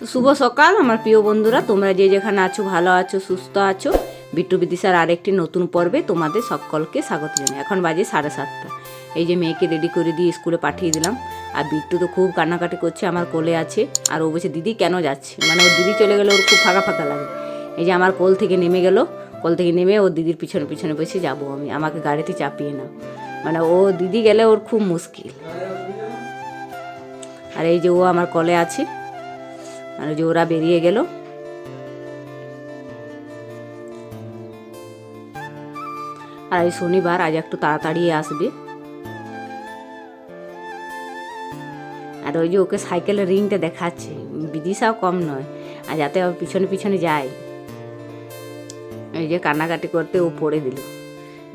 তো শুভ সকাল, আমার প্রিয় বন্ধুরা। তোমরা যে যেখানে আছো, ভালো আছো, সুস্থ আছো, বিট্টু বিদিশার আরেকটি নতুন পর্বে তোমাদের সকলকে স্বাগত জানাই। এখন বাজে সাড়ে সাতটা। এই যে মেয়েকে রেডি করে দিয়ে স্কুলে পাঠিয়ে দিলাম। আর বিট্টু তো খুব কান্নাকাটি করছে, আমার কোলে আছে। আর ও বলছে, দিদি, কেন যাচ্ছে? মানে ওর দিদি চলে গেলে, ওর খুব ফাঁকা ফাঁকা লাগে। এই যে আমার কোল থেকে নেমে গেল। কোল থেকে নেমে ওর দিদির পিছনে পিছনে বসে যাব আমি। আমাকে গাড়িতে চাপিয়ে না মানে ও দিদি গেলে ওর খুব মুশকিল। আর এই যে ও আমার কলে আছে। ওই যে ওরা বেরিয়ে গেল। আর এই শনিবার আজ একটু তাড়াতাড়ি আসবে। আর ওই যে ওকে সাইকেলের রিংটা দেখাচ্ছে। বিদিশাও কম নয়, আর যাতে পিছনে পিছনে যায়। এই যে কান্নাকাটি করতে ও পড়ে দিল।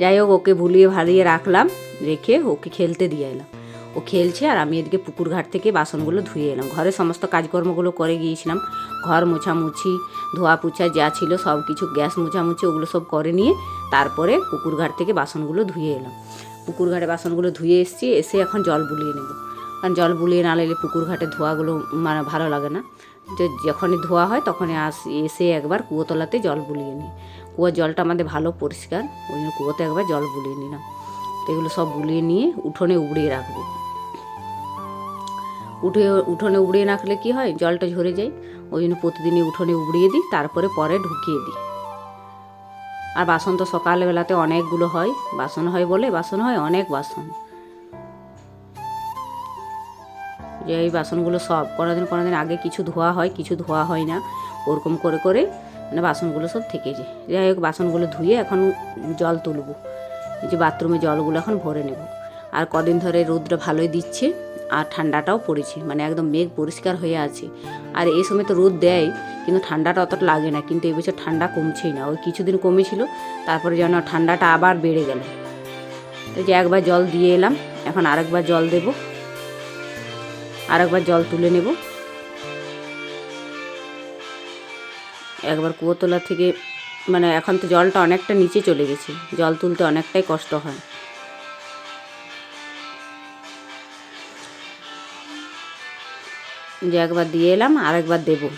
যাই হোক, ওকে ভুলিয়ে ভালিয়ে রাখলাম, রেখে ওকে খেলতে দিয়ে এলাম। ও খেলছে আর আমি এদিকে পুকুর ঘাট থেকে বাসনগুলো ধুয়ে এলাম। ঘরে সমস্ত কাজকর্মগুলো করে গিয়েছিলাম। ঘর মোছামুছি, ধোয়া পুছা যা ছিল সব কিছু, গ্যাস মোছামুছি ওগুলো সব করে নিয়ে তারপরে পুকুর ঘাট থেকে বাসনগুলো ধুয়ে এলাম। পুকুর ঘাটে বাসনগুলো ধুয়ে এসেছি, এসে এখন জল বুলিয়ে নেব। কারণ জল বুলিয়ে না নিলে পুকুর ঘাটে ধোয়াগুলো মানে ভালো লাগে না। তো যখনই ধোয়া হয় তখনই আস, এসে একবার কুয়োতলাতে জল বুলিয়ে নিই। কুয়োর জলটা আমাদের ভালো পরিষ্কার, ওই জন্য কুয়োতে একবার জল বুলিয়ে নিলাম। তো এগুলো সব বুলিয়ে নিয়ে উঠোনে উবড়িয়ে রাখব। উঠে, উঠোনে উবড়িয়ে রাখলে কি হয়? জলটা ঝরে যায়। ওই জন্য প্রতিদিনই উঠোনে উবড়িয়ে দিই, তারপরে পরে ঢুকিয়ে দিই। আর বাসন তো সকালবেলাতে অনেকগুলো হয়। বাসন হয় বলে বাসন হয়, অনেক বাসন। যে এই বাসনগুলো সব কোনোদিন কোনোদিন আগে কিছু ধোয়া হয়, কিছু ধোয়া হয় না। ওরকম করে করে মানে বাসনগুলো সব থেকে যায়। যাই হোক, বাসনগুলো ধুয়ে এখন জল তুলবো। যে বাথরুমে জলগুলো এখন ভরে নেব। আর কদিন ধরে রোদটা ভালোই দিচ্ছে। আর ঠান্ডাটাও পড়েছে মানে একদম মেঘ পরিষ্কার হয়ে আছে। আর এই সময় তো রোদ দেয়, কিন্তু ঠান্ডাটা অতটা লাগে না, কিন্তু এবছর ঠান্ডা কমছেই না। ওই কিছুদিন কমেছিল, তারপরে যেন ঠান্ডাটা আবার বেড়ে গেল। এই যে একবার জল দিয়ে এলাম, এখন আরেকবার জল দেব। আরেকবার জল তুলে নেব। একবার কুয়োতলা থেকে মানে এখন তো জলটা অনেকটা নিচে চলে গেছে, জল তুলতে অনেকটাই কষ্ট হয়। যে একবার দিয়ে এলাম আর একবার দেবো।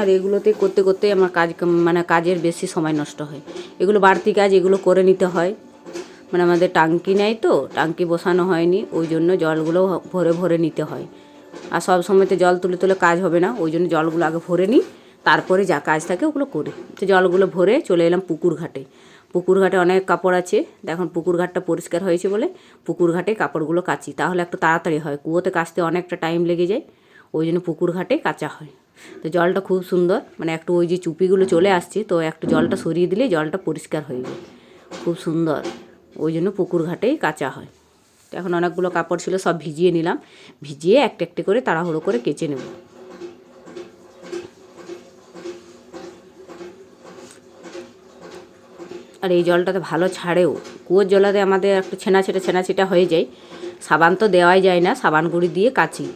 আর এগুলোতে করতে করতে আমার কাজ মানে কাজের বেশি সময় নষ্ট হয়। এগুলো বাড়তি কাজ এগুলো করে নিতে হয়। মানে আমাদের টাঙ্কি নেই তো, টাঙ্কি বসানো হয়নি, ওই জন্য জলগুলো ভরে ভরে নিতে হয়। আর সব সময়তে জল তুলে তুলে কাজ হবে না, ওই জন্য জলগুলো আগে ভরে নিই তারপরে যা কাজ থাকে ওগুলো করি। তো জলগুলো ভরে চলে এলাম পুকুর ঘাটে পুকুর ঘাটে অনেক কাপড় আছে। এখন পুকুর ঘাটটা পরিষ্কার হয়েছে বলে পুকুর ঘাটে কাপড়গুলো কাচি। তাহলে একটু তাড়াতাড়ি হয়। কুয়োতে কাচতে অনেকটা টাইম লেগে যায়। ওই জন্য পুকুর ঘাটে কাচা হয়। তো জলটা খুব সুন্দর। মানে একটু ওই যে চুপিগুলো চলে আসছে, তো একটু জলটা সরিয়ে দিলে জলটা পরিষ্কার হয়ে যায়। খুব সুন্দর। ওই জন্য পুকুর ঘাটেই কাচা হয়। তো এখন অনেকগুলো কাপড় ছিল, সব ভিজিয়ে নিলাম। ভিজিয়ে একটা একটি করে তাড়াহুড়ো করে কেচে নেব। আর এই জলটাতে ভালো ছাড়েও কুয়োর জলাতে আমাদের একটু ছেনা ছেটা ছেনা ছেটা হয়ে যায়। সাবান তো দেওয়াই যায় না, সাবান গুঁড়ি দিয়ে কাচি।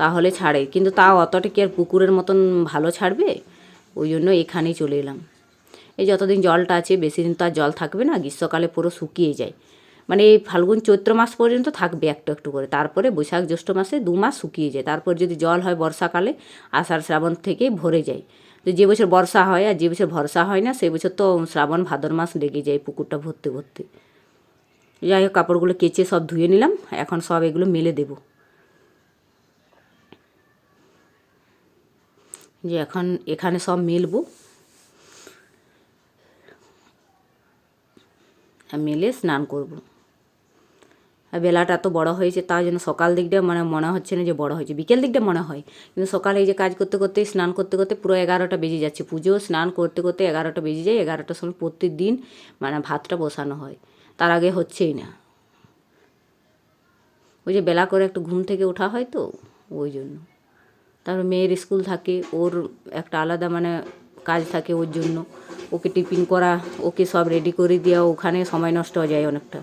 তাহলে ছাড়ে, কিন্তু তাও অতটা কি আর পুকুরের মতন ভালো ছাড়বে? ওই জন্য এখানেই চলে এলাম। এই যতদিন জলটা আছে বেশি দিন তো আর জল থাকবে না, গ্রীষ্মকালে পুরো শুকিয়ে যায়। মানে এই ফাল্গুন চৈত্র মাস পর্যন্ত থাকবে একটু একটু করে, তারপরে বৈশাখ জ্যৈষ্ঠ মাসে দু মাস শুকিয়ে যায়। তারপর যদি জল হয় বর্ষাকালে, আষাঢ় শ্রাবণ থেকে ভরে যায়। তো যে বছর বর্ষা হয় আর যে বছর ভরসা হয় না, সেই বছর তো শ্রাবণ, ভাদর মাস লেগে যায় পুকুরটা ভরতে ভরতে। যাই হোক, কাপড়গুলো কেচে সব ধুয়ে নিলাম, এখন সব এগুলো মেলে দেবো। যে এখন এখানে সব মেলবো। মেলে স্নান করব। বেলাটা এত বড় হয়েছে, তার জন্য সকাল দিকটা মানে মনে হচ্ছে না যে বড় হয়েছে। বিকেল দিকটা মনে হয়, কিন্তু সকালে এই যে কাজ করতে করতে, স্নান করতে করতে পুরো এগারোটা বেজে যাচ্ছে। পুজো, স্নান করতে করতে এগারোটা বেজে যায়, এগারোটার সময় প্রতিদিন মানে ভাতটা বসানো হয়। তার আগে হচ্ছেই না। ওই যে বেলা করে একটু ঘুম থেকে ওঠা হয় তো, ওই জন্য। তারপর মেয়ের স্কুল থাকে, ওর একটা আলাদা মানে কাজ থাকে ওর জন্য। ওকে টিফিন করা, ওকে সব রেডি করে দেওয়া, ওখানে সময় নষ্ট হয়ে যায় অনেকটা।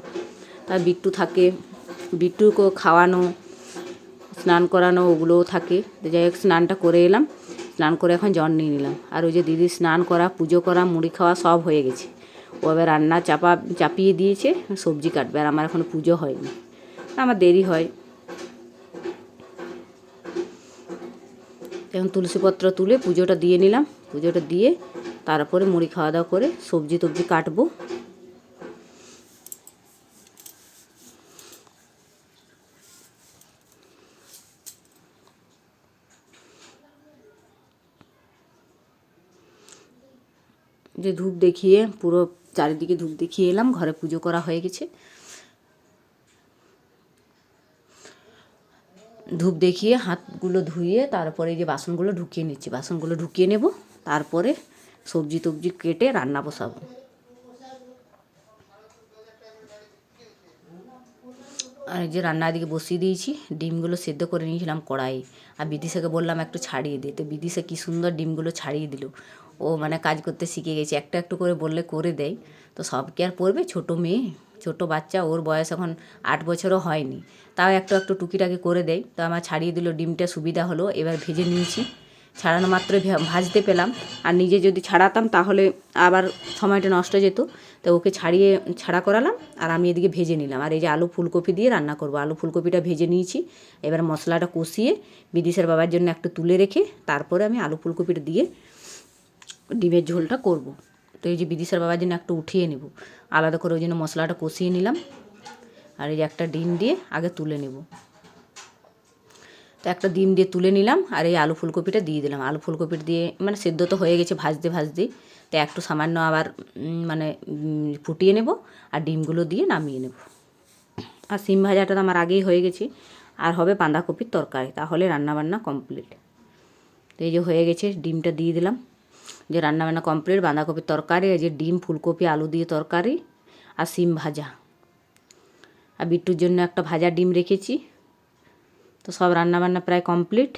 তার বিট্টু থাকে। বিট্টুকেও খাওয়ানো, স্নান করানো, ওগুলোও থাকে। যাই হোক, স্নানটা করে এলাম। স্নান করে এখন জল নিয়ে নিলাম। আর ওই যে দিদি স্নান করা, পুজো করা, মুড়ি খাওয়া সব হয়ে গেছে। ও এবার রান্না চাপা, চাপিয়ে দিয়েছে, সবজি কাটবে। আর আমার এখনও পুজো হয়নি। আমার দেরি হয়। এখন তুলসীপত্র তুলে পুজোটা দিয়ে নিলাম। পুজোটা দিয়ে তারপরে মুড়ি খাওয়া দাওয়া করে সবজি টবজি কাটবো। যে ধূপ দেখিয়ে পুরো চারিদিকে ধূপ দেখিয়ে এলাম, ঘরে পুজো করা হয়ে গেছে। ধূপ দেখিয়ে হাতগুলো ধুয়ে তারপরে যে বাসনগুলো ঢুকিয়ে নিচ্ছি। বাসনগুলো ঢুকিয়ে নেব, তারপরে সবজি টবজি কেটে রান্না বসাবো। আর যে রান্না দিকে বসিয়ে দিয়েছি, ডিমগুলো সেদ্ধ করে নিয়েছিলাম কড়াই আর বিদিশাকে বললাম একটু ছাড়িয়ে দে। তো বিদিশা কী সুন্দর ডিমগুলো ছাড়িয়ে দিল। ও মানে কাজ করতে শিখে গেছে। একটা একটু করে বললে করে দেয়। তো সব কি আর পড়বে? ছোটো মেয়ে, ছোটো বাচ্চা, ওর বয়স এখন আট বছরও হয়নি। তাও একটু একটু টুকিটাকি করে দেয়। তো আমার ছাড়িয়ে দিল, ডিমটা সুবিধা হলো, এবার ভেজে নিয়েছি। ছাড়ানো মাত্র ভাজতে পেলাম। আর নিজে যদি ছাড়াতাম তাহলে আবার সময়টা নষ্ট যেত। তো ওকে ছাড়িয়ে, ছাড়া করালাম আর আমি এদিকে ভেজে নিলাম। আর এই যে আলু ফুলকপি দিয়ে রান্না করব। আলু ফুলকপিটা ভেজে নিয়েছি। এবার মশলাটা কষিয়ে বিদিশের বাবার জন্য একটু তুলে রেখে তারপরে আমি আলু ফুলকপিটা দিয়ে ডিমের ঝোলটা করব। তো এই যে বিদিশার বাবার জন্য একটু উঠিয়ে নেব। আলাদা করে ওই জন্য মশলাটা কষিয়ে নিলাম। আর এই যে একটা ডিম দিয়ে আগে তুলে নেব। তো একটা ডিম দিয়ে তুলে নিলাম আর এই আলু ফুলকপিটা দিয়ে দিলাম। আলু ফুলকপিটা দিয়ে মানে সেদ্ধ তো হয়ে গেছে ভাজতে ভাজতে তো একটু সামান্য আবার মানে ফুটিয়ে নেব আর ডিমগুলো দিয়ে নামিয়ে নেব। আর সিম ভাজাটা তো আমার আগেই হয়ে গেছে। আর হবে বাঁধাকপির তরকারি। তাহলে রান্নাবান্না কমপ্লিট। তো এই যে হয়ে গেছে, ডিমটা দিয়ে দিলাম। যে রান্নাবান্না কমপ্লিট বাঁধাকপির তরকারি, এই যে ডিম, ফুলকপি, আলু দিয়ে তরকারি আর সিম ভাজা। আর বিট্টুর জন্য একটা ভাজা ডিম রেখেছি। তো সব রান্নাবান্না প্রায় কমপ্লিট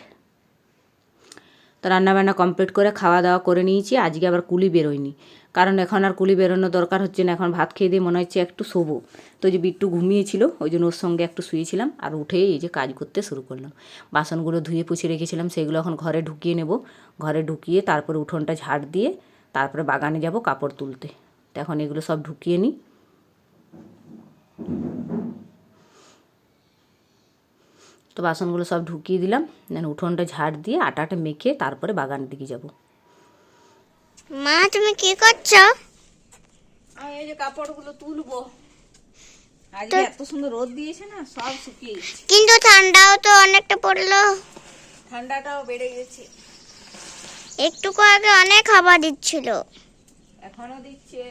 তো রান্নাবান্না কমপ্লিট করে খাওয়া দাওয়া করে নিয়েছি। আজকে আবার কুলি বেরোয়নি। কারণ এখন আর কুলি বেরোনোর দরকার হচ্ছে না, এখন ভাত খেয়ে দিয়ে মনে হচ্ছে একটু শোবো। তো যে বিট্টু ঘুমিয়েছিল, ওই জন্য ওর সঙ্গে একটু শুয়েছিলাম আর উঠে এই যে কাজ করতে শুরু করলাম বাসনগুলো ধুয়ে পুছে রেখেছিলাম, সেগুলো এখন ঘরে ঢুকিয়ে নেব। ঘরে ঢুকিয়ে তারপরে উঠোনটা ঝাড় দিয়ে তারপরে বাগানে যাব কাপড় তুলতে। তো এখন এগুলো সব ঢুকিয়ে নিই। তো বাসনগুলো সব ঢুকিয়ে দিলাম উঠোনটা ঝাড় দিয়ে আটাটা মেখে তারপরে বাগানের দিকে যাব। মা তুমি কি করছ? আমি এই যে কাপড়গুলো তুলবো। আজকে এত সুন্দর রোদ দিয়েছে না সব শুকিয়ে গেছে। কিন্তু ঠান্ডাও তো অনেকটা পড়ল। ঠান্ডাটাও বেড়ে গেছে। একটুকু আগে অনেক হাওয়া দিচ্ছিল। এখনও দিচ্ছে।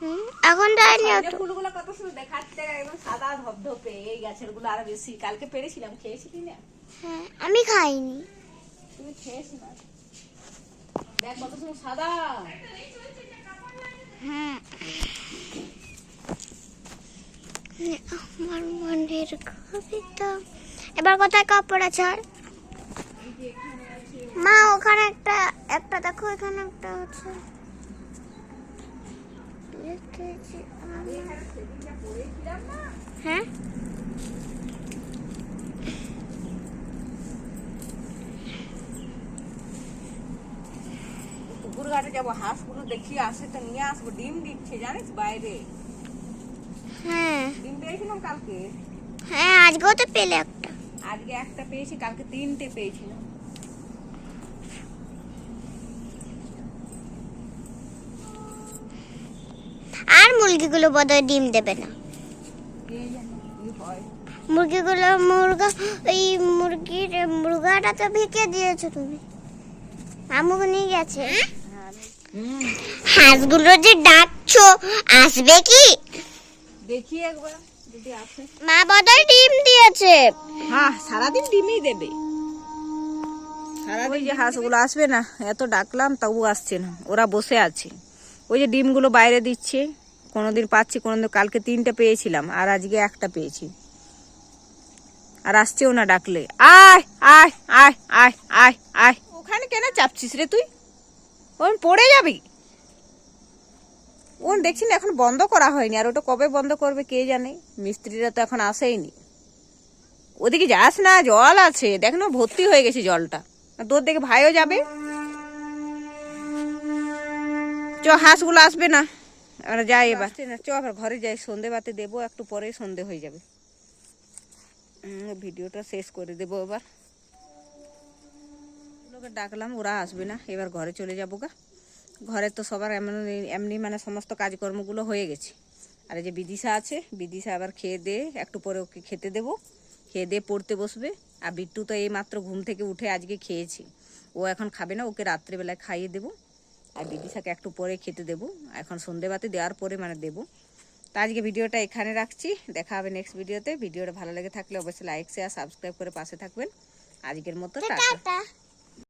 হুম, এখন এই অত ফুলগুলো কত সুন্দর দেখাচ্ছে একদম সাদা ধপধপে এই গাছেরগুলো আরও বেশি। কালকে পেরেছিলাম খেয়েছিলি না? হ্যাঁ, আমি খাইনি। তুমি খেয়েছি না? দেখ কত সুন্দর সাদা। হ্যাঁ। আমার মনের কবিতা। এবার কোথায় কাপড় আছে আর? মা ওখানে একটা একটা দেখো এখানে একটা আছে। আমার- হ্যাঁ পুকুর ঘাটে যাব হাঁসগুলো দেখি আসে তো নিয়ে আসব। ডিম দিচ্ছে জানিস বাইরে? হ্যাঁ। ডিম পেয়েছিলাম কালকে? হ্যাঁ আজকেও তো পেলে একটা। আজকে একটা পেয়েছি কালকে তিনটে পেয়েছিলাম। আর মুরগিগুলো বোধহয় ডিম দেবে না। কে জানে কি হয়? মুরগিগুলো মুরগা ওই মুরগির মুরগাটা তো ভিকে দিয়েছ তুমি। আমুক নিয়ে গেছে। হুম হাঁসগুলো যে ডাকছো আসবে কি? দেখি একবার যদি আসে। মা বোধহয় ডিম দিয়েছে। হ্যাঁ সারাদিন ডিমই দেবে। ওই যে হাঁসগুলো আসবে না এত ডাকলাম তবু আসছে না। ওরা বসে আছে। ওই যে ডিমগুলো বাইরে দিচ্ছে কোনোদিন পাচ্ছি কোনোদিন কালকে তিনটে পেয়েছিলাম আর আজকে একটা পেয়েছি। আর আসছেও না ডাকলে। আয় আয় আয় আয় আয় আয়। ওখানে কেন চাপছিস রে তুই? পড়ে যাবি? ওন দেখছি না, এখন বন্ধ করা হয়নি। আর ওটা কবে বন্ধ করবে কে জানে? মিস্ত্রিরা তো এখন আসেইনি। ওদিকে যাস না, জল আছে। দেখ না, ভর্তি হয়ে গেছে জলটা। তোর দেখে ভাইও যাবে। চ, হাঁসগুলো আসবে না। আমরা যাই এবার। চ, আবার ঘরে যাই। সন্ধে বাতি দেবো, একটু পরে সন্ধে হয়ে যাবে। ভিডিওটা শেষ করে দেবো এবার। ডাকলাম, ওরা আসবে না। এবার ঘরে চলে যাব গা। ঘরে তো সবার এমন এমনি মানে সমস্ত কাজকর্মগুলো হয়ে গেছে। আর এই যে বিদিশা আছে বিদিশা আবার খেয়ে দিয়ে একটু পরে ওকে খেতে দেবো। খেয়ে দিয়ে পড়তে বসবে। আর বিট্টু তো এই মাত্র ঘুম থেকে উঠে আজকে খেয়েছে। ও এখন খাবে না ওকে রাত্রেবেলায় খাইয়ে দেবো। আর বিদিশাকে একটু পরে খেতে দেবো। এখন সন্ধেবাতি দেওয়ার পরে মানে দেবো। তো আজকে ভিডিওটা এখানে রাখছি। দেখা হবে নেক্সট ভিডিওতে। ভিডিওটা ভালো লেগে থাকলে অবশ্যই লাইক শেয়ার সাবস্ক্রাইব করে পাশে থাকবেন। আজকের মতো টাটা। টাটা